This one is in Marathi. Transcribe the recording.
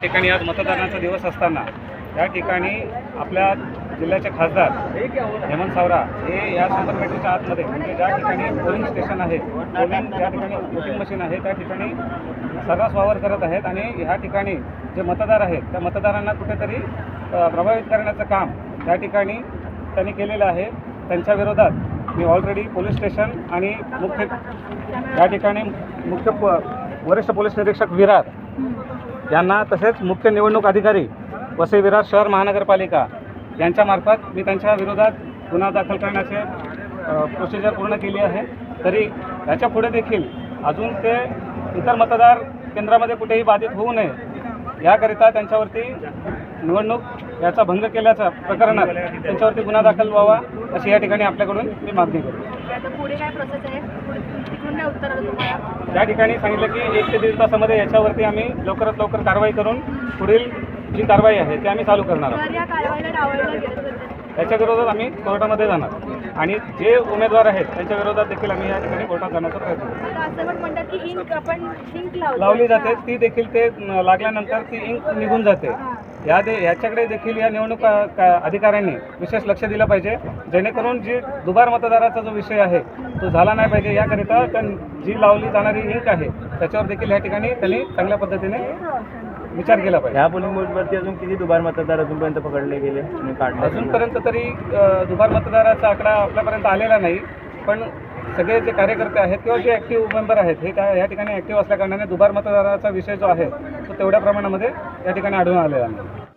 ठिकाणी आज मतदानाचा दिवस असताना या ठिकाणी आपल्या जिल्ह्याचे खासदार हेमंत सावरा हे या शंभर मीटरच्या आतमध्ये म्हणजे ज्या ठिकाणी पोलिंग स्टेशन आहे पोलिंग त्या ठिकाणी वोटिंग मशीन आहे त्या ठिकाणी सर्रास वावर करत आहेत आणि ह्या ठिकाणी जे मतदार आहेत त्या मतदारांना कुठेतरी प्रभावित करण्याचं काम त्या ठिकाणी त्यांनी केलेलं आहे. त्यांच्या विरोधात मी ऑलरेडी पोलीस स्टेशन आणि मुख्य या ठिकाणी मुख्य प वरिष्ठ पोलीस निरीक्षक विरार यांना तसेच मुख्य निवडणूक अधिकारी वसई विरार शहर महानगरपालिका यांच्यामार्फत मी त्यांच्या विरोधात गुन्हा दाखल करण्याचे प्रोसिजर पूर्ण केली आहे. तरी याच्यापुढे देखील अजून ते इतर मतदार केंद्रामध्ये कुठेही बाधित होऊ नये याकरिता त्यांच्यावरती निवडणूक याचा भंग केल्याचा प्रकरणात त्यांच्यावरती गुन्हा दाखल व्हावा अशी या ठिकाणी आपल्याकडून मी मागणी करतो. आता पुढे काय प्रोसेस आहे? पुढे- तिकडून काय उत्तर आलं तुम्हाला? त्या ठिकाणी सांगितलं की एक ते दीड तासामध्ये याच्यावरती आम्ही लवकरात लवकर कारवाई करून पुढील जी कारवाई आहे ती आम्ही चालू करणार आहोत. जर या कारवाईला डावळलं गेलं तर ते- त्याच्या विरोधात आम्ही कोर्टामध्ये जाणार. आणि जे उमेदवार आहेत त्यांच्या विरोधात देखील आम्ही या ठिकाणी कोर्टात जाण्याचा प्रयत्न लावली जाते ती देखील ते लागल्यानंतर ती इंक निघून जाते. या दे याच्याकडे देखील या निवडणूक अधिकाऱ्यांनी विशेष लक्ष दिलं पाहिजे. जेणेकरून जी दुबार मतदाराचा जो विषय आहे तो झाला नाही पाहिजे याकरिता त्या जी लावली जाणारी इंक आहे त्याच्यावर देखील या ठिकाणी त्यांनी चांगल्या पद्धतीने विचार केला पाहिजे. ह्या पोलिंग बूथवरती अजून किती दुबार मतदार अजूनपर्यंत पकडले गेले आणि काढले अजूनपर्यंत तरी दुबार मतदाराचा आकडा आपल्यापर्यंत आलेला नाही. पण सगळे जे कार्यकर्ते आहेत किंवा जे ॲक्टिव्ह मेंबर आहेत हे त्या या ठिकाणी ॲक्टिव्ह असल्याकारणाने दुबार मतदाराचा विषय जो आहे तेवढ्या प्रमाणामध्ये या ठिकाणी आढळून आलेला नाही